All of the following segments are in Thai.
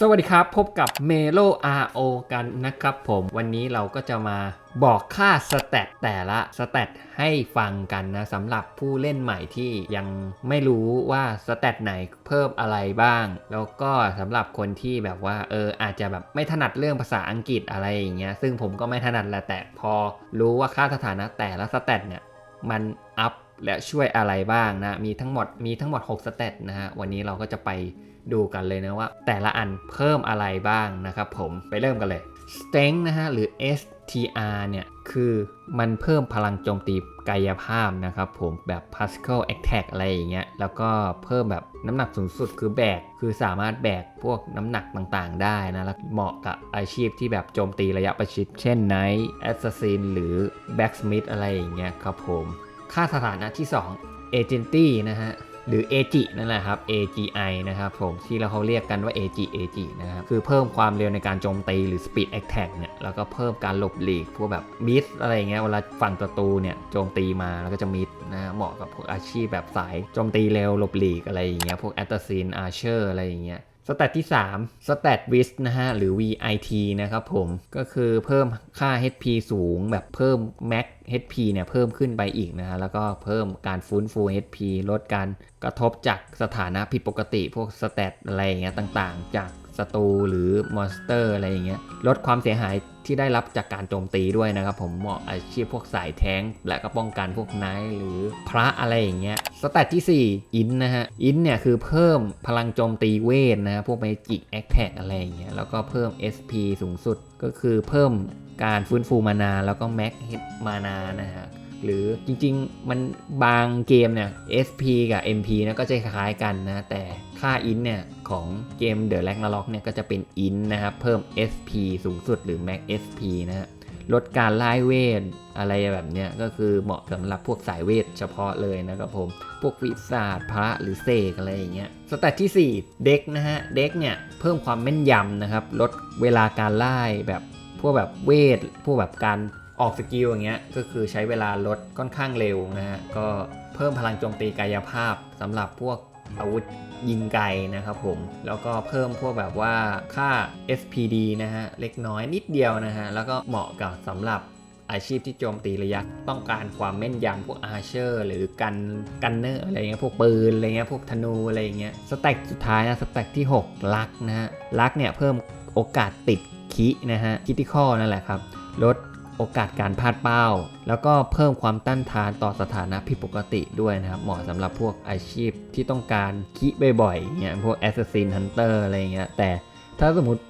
สวัสดีครับ พบกับเมโล RO กันนะครับผมวันนี้เราก็จะมาบอกค่าสเตตแต่ละสเตตให้ฟังกันนะสำหรับผู้เล่นใหม่ที่ยังไม่รู้ว่าสเตตไหนเพิ่มอะไรบ้าง แล้วก็สำหรับคนที่แบบว่าเอออาจจะแบบไม่ถนัดเรื่องภาษาอังกฤษอะไรอย่างเงี้ยซึ่งผมก็ไม่ถนัดแหละแต่พอรู้ว่าค่าสถานะแต่ละสเตตเนี่ยมันอัพ และช่วยอะไรบ้างนะ มีทั้งหมดมีทั้งหมด 6 สเตตนะฮะ วันนี้เราก็จะไปดูกันเลยนะว่า แต่ละอันเพิ่มอะไรบ้างนะครับผมไปเริ่มกันเลย Strength นะฮะ หรือ STR เนี่ย คือมันเพิ่มพลังโจมตีกายภาพนะครับผมแบบ Particle Attack อะไรอย่างเงี้ย แล้วก็เพิ่มแบบน้ำหนักสูงสุดคือแบก คือสามารถแบกพวกน้ำหนักต่างๆ ได้นะ แล้วเหมาะกับอาชีพที่แบบโจมตีระยะประชิด เช่น Knight Assassin หรือ Blacksmith อะไรอย่างเงี้ยครับผม ค่าสถานะที่ 2 Agency นะฮะหรือ AG นั่นแหละครับ AGI นะครับผมที่เราเขาเรียกกันว่า AG AG นะครับคือเพิ่มความเร็วในการโจมตีหรือ Speed Attack เนี่ยแล้วก็เพิ่มการหลบหลีกพวกแบบมิดอะไรเงี้ยเวลาฝั่งศัตรูเนี่ยโจมตีมาแล้วก็จะมิดนะเหมาะกับพวกอาชีพแบบสายโจมตีเร็วหลบหลีกอะไรอย่างเงี้ยพวก Assassin Archer อะไรอย่างเงี้ย สเตตที่3สเตตวิสนะฮะ หรือ VIT นะครับผม ก็คือเพิ่มค่า HP สูงแบบเพิ่ม Max HP เนี่ยเพิ่มขึ้นไปอีกนะฮะ แล้วก็เพิ่มการฟื้นฟู HP ลดการกระทบจากสถานะผิดปกติ พวกสเตตอะไรเงี้ยต่างๆ จาก ศัตรูหรือมอนสเตอร์อะไรอย่างเงี้ยลดความเสียหายที่ได้รับจากการโจมตีด้วยนะครับ ผมเหมาะอาชีพพวกสายแทงและก็ป้องกันพวกไนท์หรือพระอะไรอย่างเงี้ยสเตตที่ 4 อินนะฮะ อินเนี่ยคือเพิ่มพลังโจมตีเวทนะฮะพวกเมจิกแอคแท็กอะไรอย่างเงี้ยแล้วก็เพิ่ม SP สูงสุดก็คือเพิ่มการฟื้นฟูมานาแล้วก็แม็กเฮดมานานะฮะหรือจริงๆ มันบางเกมเนี่ย SP กับ MP นะก็จะคล้ายกันนะ แต่ค่าอินเนี่ย ของเกม The Ragnarok เนี่ยก็จะเป็นอินนะครับ เพิ่ม SP สูงสุดหรือ Max SP นะฮะลดการไล่เวทอะไรแบบเนี้ยก็คือเหมาะสำหรับพวกสายเวทเฉพาะเลยนะครับผม พวกวิสาดพระหรือเสกอะไรอย่างเงี้ยสเตตที่ 4 เด็กนะฮะ เด็กเนี่ยเพิ่มความแม่นยำนะครับ ลดเวลาการไล่แบบพวกแบบเวท พวกแบบการออกสกิลอย่างเงี้ยก็คือใช้เวลาลดค่อนข้างเร็วนะฮะก็เพิ่มพลังโจมตีกายภาพสำหรับพวก อาวุธยิงไกลนะครับผม แล้วก็เพิ่มพวกแบบว่าค่า SPD นะฮะ เล็กน้อยนิดเดียวนะฮะ แล้วก็เหมาะกับสำหรับอาชีพที่โจมตีระยะต้องการความแม่นยำพวกอาเชอร์หรือกันกันเนอร์อะไรเงี้ยพวกปืนอะไรเงี้ยพวกธนูอะไรเงี้ยสแต็กสุดท้ายนะสแต็กที่ 6 ลักนะฮะลักเนี่ยเพิ่มโอกาสติดคินะฮะคิติคอนั่นแหละครับลด โอกาสการพลาดเป้า แล้วก็เพิ่มความต้านทานต่อสถานะผิดปกติด้วยนะครับ เหมาะสำหรับพวกอาชีพที่ต้องการคิบ่อยๆเนี่ยพวก Assassin Hunter อะไรเงี้ยแต่ถ้าสมมติ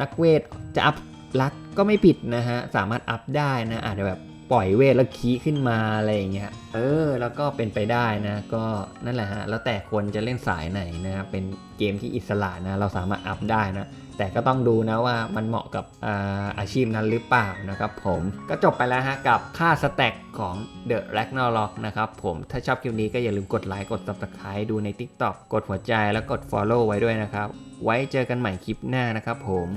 นักเวทจะอัพลักก็ไม่ผิดนะฮะ สามารถอัพได้นะ อาจจะแบบ ปล่อยเวทแล้วคีขึ้นมาอะไรอย่างเงี้ย เออ แล้วก็เป็นไปได้นะ ก็นั่นแหละฮะ แล้วแต่คนจะเล่นสายไหนนะครับเป็นเกมที่อิสระนะ เราสามารถอัพได้นะ แต่ก็ต้องดูนะว่ามันเหมาะกับอาอาชีพนั้นหรือเปล่านะครับผม ก็จบไปแล้วฮะกับค่าสแต็กของ The Ragnarok นะครับผม ถ้าชอบคลิปนี้ก็อย่าลืมกดไลค์ กด Subscribe ดูใน TikTok กดหัวใจแล้วกด Follow ไว้ด้วยนะครับ ไว้เจอกันใหม่คลิปหน้านะครับผม